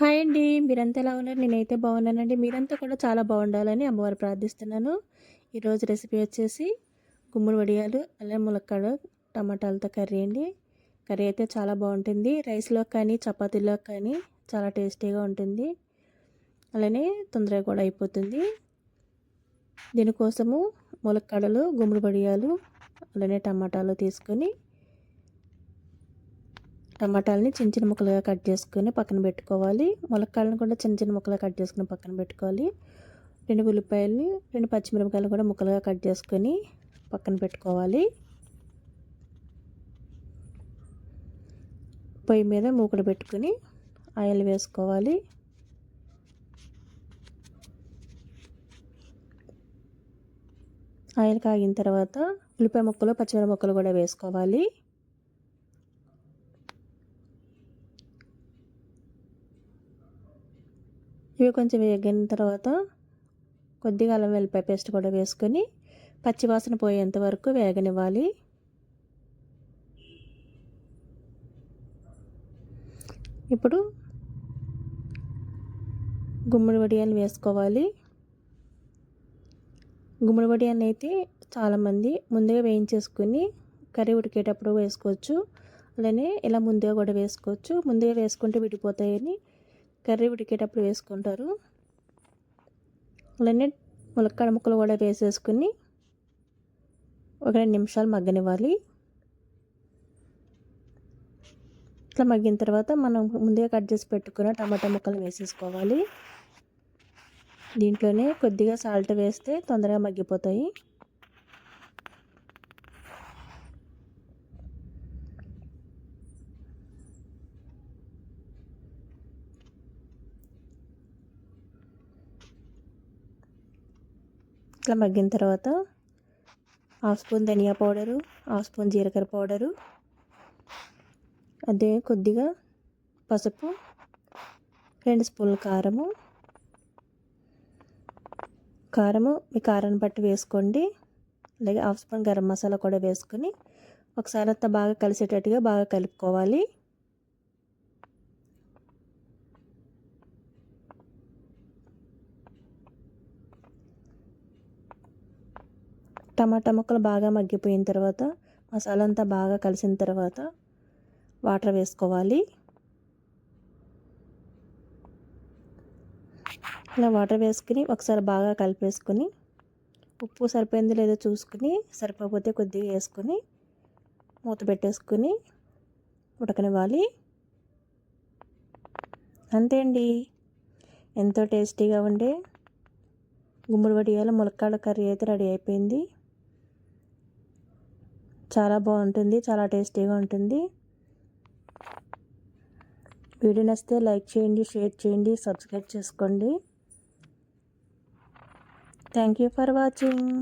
Hi అండి. మీరంతా ఎలా ఉన్నారు? నేనైతే బాగున్నానండి. మీరంతా కూడా చాలా బాగుండాలని అమ్మవారు ప్రార్థిస్తున్నాను. ఈరోజు రెసిపీ వచ్చేసి గుమ్మడి వడియాలు అలా ములక్కాడు టమాటాలతో కర్రీ అండి. కర్రీ అయితే చాలా బాగుంటుంది. రైస్లో కానీ చపాతీలో కానీ చాలా టేస్టీగా ఉంటుంది. అలానే తొందరగా కూడా అయిపోతుంది. దీనికోసము ములక్కాడలు గుమ్మడి వడియాలు అలానే టమాటాలు తీసుకొని టమాటాలని చిన్న చిన్న ముక్కలుగా కట్ చేసుకొని పక్కన పెట్టుకోవాలి. ములక్కాయలను కూడా చిన్న చిన్న ముక్కలుగా కట్ చేసుకుని పక్కన పెట్టుకోవాలి. రెండు ఉల్లిపాయలని రెండు పచ్చిమిరపకాయలు కూడా ముక్కలుగా కట్ చేసుకొని పక్కన పెట్టుకోవాలి. పొయ్యి మీద మూకుడు పెట్టుకుని ఆయిల్ వేసుకోవాలి. ఆయిల్ కాగిన తర్వాత ఉల్లిపాయ ముక్కలు పచ్చిమిరప ముక్కలు కూడా వేసుకోవాలి. ఇవి కొంచెం వేగిన తర్వాత కొద్దిగా అల్లం వెల్లిపాయ పేస్ట్ కూడా వేసుకొని పచ్చివాసన పోయేంత వరకు వేగనివ్వాలి. ఇప్పుడు గుమ్మడి వడియాన్ని వేసుకోవాలి. గుమ్మడి వడియాన్ని అయితే చాలామంది ముందుగా వేయించేసుకుని కర్రీ ఉడికేటప్పుడు వేసుకోవచ్చు. అలానే ఇలా ముందుగా కూడా వేసుకోవచ్చు. ముందుగా వేసుకుంటే విడిపోతాయని కర్రీ ఉడికేటప్పుడు వేసుకుంటారు. అలానే ములక్కాడ ముక్కలు కూడా వేసేసుకుని ఒక రెండు నిమిషాలు మగ్గనివ్వాలి. ఇట్లా మగ్గిన తర్వాత మనం ముందుగా కట్ చేసి పెట్టుకున్న టమాటా ముక్కలు వేసేసుకోవాలి. దీంట్లోనే కొద్దిగా సాల్ట్ వేస్తే తొందరగా మగ్గిపోతాయి. ఇట్లా మగ్గిన తర్వాత హాఫ్ స్పూన్ ధనియా పౌడరు హాఫ్ స్పూన్ జీలకర్ర పౌడరు అదే కొద్దిగా పసుపు రెండు స్పూన్ల కారము. కారము మీ కారాన్ని బట్టి వేసుకోండి. అలాగే హాఫ్ స్పూన్ గరం మసాలా కూడా వేసుకొని ఒకసారి అంతా బాగా కలిసేటట్టుగా బాగా కలుపుకోవాలి. టమాటా ముక్కలు బాగా మగ్గిపోయిన తర్వాత మసాలా అంతా బాగా కలిసిన తర్వాత వాటర్ వేసుకోవాలి. అలా వాటర్ వేసుకుని ఒకసారి బాగా కలిపేసుకొని ఉప్పు సరిపోయింది లేదో చూసుకుని సరిపోతే కొద్దిగా వేసుకొని మూత పెట్టేసుకుని ఉడకనివ్వాలి. అంతే అండి. ఎంతో టేస్టీగా ఉండే గుమ్మడి వడియాల ములక్కాడ కర్రీ అయితే రెడీ అయిపోయింది. చాలా బాగుంటుంది చాలా టేస్టీగా ఉంటుంది. వీడియో నచ్చితే లైక్ చేయండి షేర్ చేయండి సబ్స్క్రైబ్ చేసుకోండి. Thank you for watching.